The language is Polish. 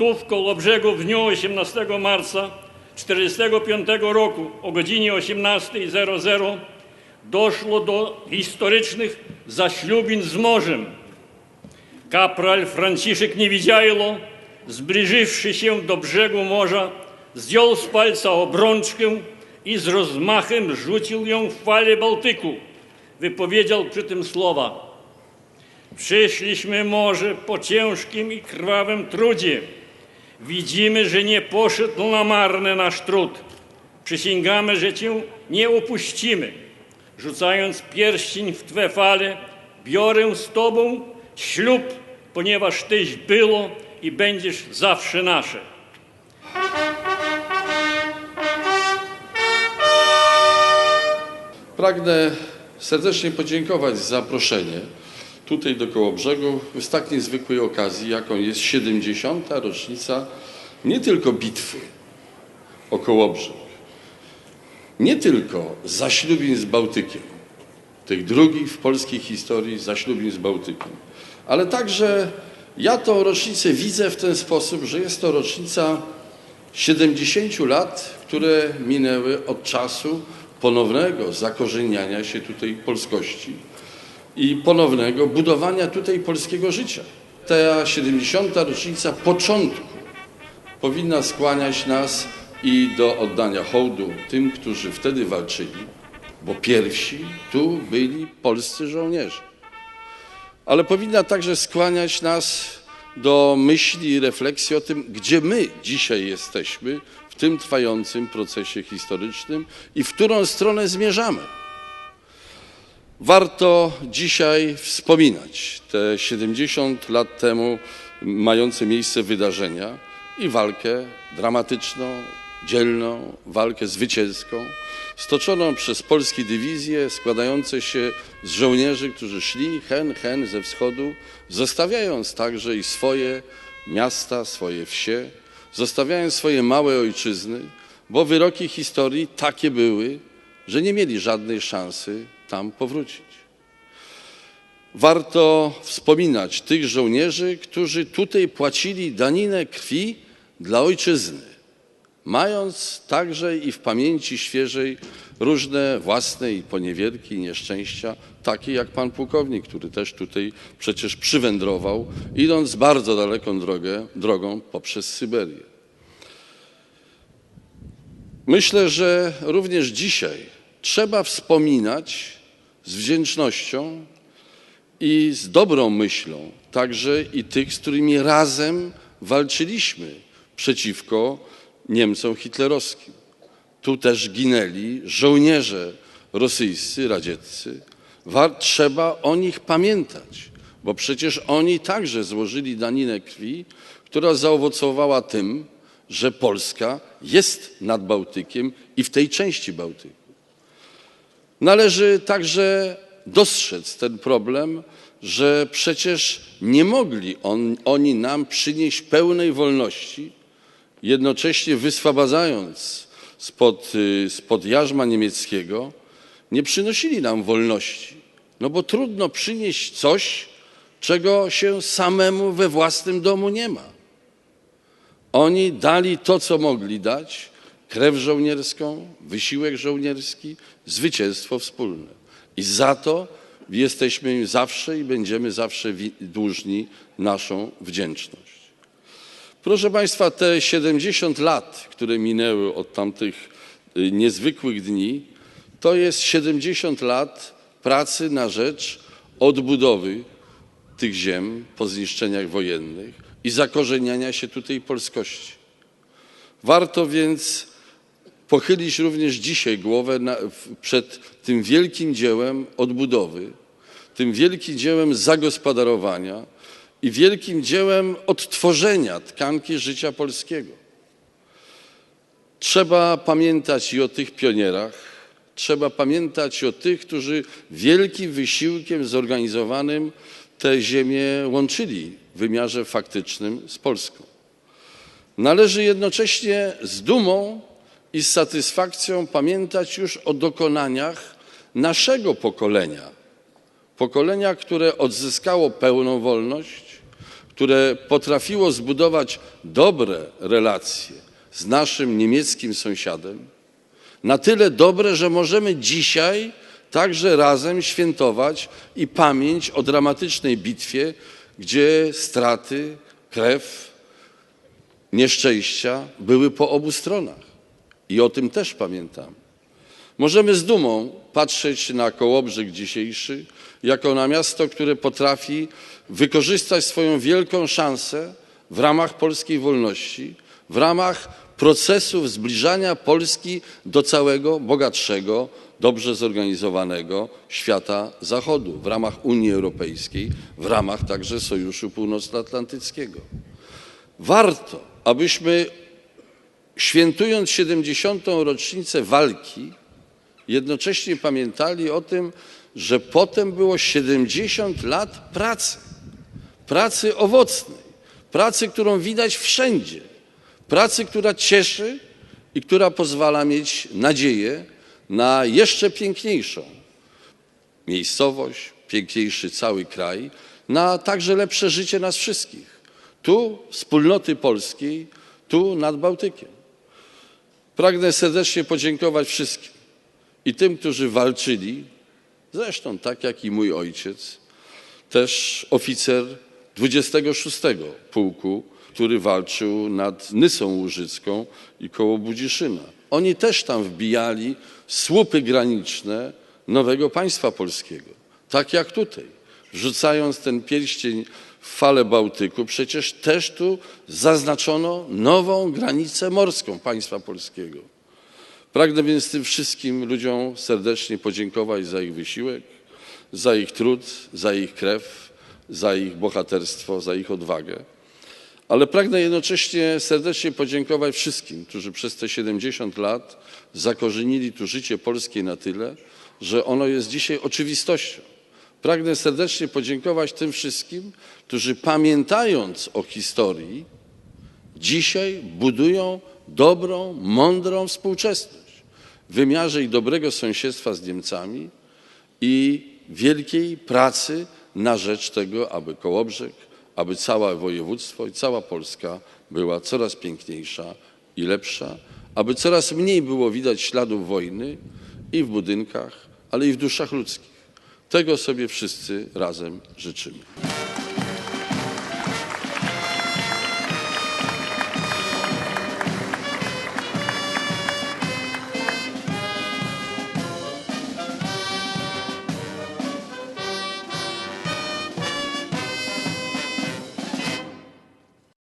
Tu w Kołobrzegu w dniu 18 marca 1945 roku o godzinie 18.00 doszło do historycznych zaślubin z morzem. Kapral Franciszek Niewidziajlo, zbliżywszy się do brzegu morza, zdjął z palca obrączkę i z rozmachem rzucił ją w fale Bałtyku. Wypowiedział przy tym słowa: Przyszliśmy może po ciężkim i krwawym trudzie. Widzimy, że nie poszedł na marne nasz trud. Przysięgamy, że Cię nie opuścimy. Rzucając pierścień w Twe fale, biorę z Tobą ślub, ponieważ Tyś było i będziesz zawsze nasze. Pragnę serdecznie podziękować za zaproszenie tutaj do Kołobrzegu z tak niezwykłej okazji, jaką jest 70. rocznica nie tylko bitwy o Kołobrzeg, nie tylko zaślubin z Bałtykiem, tych drugich w polskiej historii zaślubin z Bałtykiem, ale także ja tą rocznicę widzę w ten sposób, że jest to rocznica 70 lat, które minęły od czasu ponownego zakorzeniania się tutaj polskości i ponownego budowania tutaj polskiego życia. Ta 70. rocznica początku powinna skłaniać nas i do oddania hołdu tym, którzy wtedy walczyli, bo pierwsi tu byli polscy żołnierze. Ale powinna także skłaniać nas do myśli i refleksji o tym, gdzie my dzisiaj jesteśmy w tym trwającym procesie historycznym i w którą stronę zmierzamy. Warto dzisiaj wspominać te 70 lat temu mające miejsce wydarzenia i walkę dramatyczną, dzielną, walkę zwycięską, stoczoną przez polskie dywizje składające się z żołnierzy, którzy szli hen, hen ze wschodu, zostawiając także i swoje miasta, swoje wsie, zostawiając swoje małe ojczyzny, bo wyroki historii takie były, że nie mieli żadnej szansy tam powrócić. Warto wspominać tych żołnierzy, którzy tutaj płacili daninę krwi dla ojczyzny, mając także i w pamięci świeżej różne własne i poniewierki, nieszczęścia, takie jak pan pułkownik, który też tutaj przecież przywędrował, idąc bardzo daleką drogę, drogą poprzez Syberię. Myślę, że również dzisiaj trzeba wspominać z wdzięcznością i z dobrą myślą także i tych, z którymi razem walczyliśmy przeciwko Niemcom hitlerowskim. Tu też ginęli żołnierze rosyjscy, radzieccy. Trzeba o nich pamiętać, bo przecież oni także złożyli daninę krwi, która zaowocowała tym, że Polska jest nad Bałtykiem i w tej części Bałtyku. Należy także dostrzec ten problem, że przecież nie mogli on, oni nam przynieść pełnej wolności, jednocześnie wyswobadzając spod, y, spod jarzma niemieckiego, nie przynosili nam wolności. No bo trudno przynieść coś, czego się samemu we własnym domu nie ma. Oni dali to, co mogli dać, krew żołnierską, wysiłek żołnierski, zwycięstwo wspólne. I za to jesteśmy im zawsze i będziemy zawsze dłużni naszą wdzięczność. Proszę Państwa, te 70 lat, które minęły od tamtych y, niezwykłych dni, to jest 70 lat pracy na rzecz odbudowy tych ziem po zniszczeniach wojennych i zakorzeniania się tutaj polskości. Warto więc pochylić również dzisiaj głowę na, przed tym wielkim dziełem odbudowy, tym wielkim dziełem zagospodarowania i wielkim dziełem odtworzenia tkanki życia polskiego. Trzeba pamiętać i o tych pionierach, trzeba pamiętać o tych, którzy wielkim wysiłkiem zorganizowanym te ziemię łączyli w wymiarze faktycznym z Polską. Należy jednocześnie z dumą i z satysfakcją pamiętać już o dokonaniach naszego pokolenia, pokolenia, które odzyskało pełną wolność, które potrafiło zbudować dobre relacje z naszym niemieckim sąsiadem, na tyle dobre, że możemy dzisiaj także razem świętować i pamięć o dramatycznej bitwie, gdzie straty, krew, nieszczęścia były po obu stronach. I o tym też pamiętam. Możemy z dumą patrzeć na Kołobrzeg dzisiejszy jako na miasto, które potrafi wykorzystać swoją wielką szansę w ramach polskiej wolności, w ramach procesów zbliżania Polski do całego bogatszego, dobrze zorganizowanego świata Zachodu, w ramach Unii Europejskiej, w ramach także Sojuszu Północnoatlantyckiego. Warto, abyśmy świętując 70. rocznicę walki, jednocześnie pamiętali o tym, że potem było 70 lat pracy, pracy owocnej, pracy, którą widać wszędzie, pracy, która cieszy i która pozwala mieć nadzieję na jeszcze piękniejszą miejscowość, piękniejszy cały kraj, na także lepsze życie nas wszystkich. Tu wspólnoty polskiej, tu nad Bałtykiem. Pragnę serdecznie podziękować wszystkim i tym, którzy walczyli, zresztą tak jak i mój ojciec, też oficer 26 Pułku, który walczył nad Nysą Łużycką i koło Budziszyna. Oni też tam wbijali słupy graniczne nowego państwa polskiego. Tak jak tutaj. Wrzucając ten pierścień falę Bałtyku, przecież też tu zaznaczono nową granicę morską państwa polskiego. Pragnę więc tym wszystkim ludziom serdecznie podziękować za ich wysiłek, za ich trud, za ich krew, za ich bohaterstwo, za ich odwagę. Ale pragnę jednocześnie serdecznie podziękować wszystkim, którzy przez te 70 lat zakorzenili tu życie polskie na tyle, że ono jest dzisiaj oczywistością. Pragnę serdecznie podziękować tym wszystkim, którzy pamiętając o historii, dzisiaj budują dobrą, mądrą współczesność w wymiarze i dobrego sąsiedztwa z Niemcami i wielkiej pracy na rzecz tego, aby Kołobrzeg, aby całe województwo i cała Polska była coraz piękniejsza i lepsza, aby coraz mniej było widać śladów wojny i w budynkach, ale i w duszach ludzkich. Tego sobie wszyscy razem życzymy.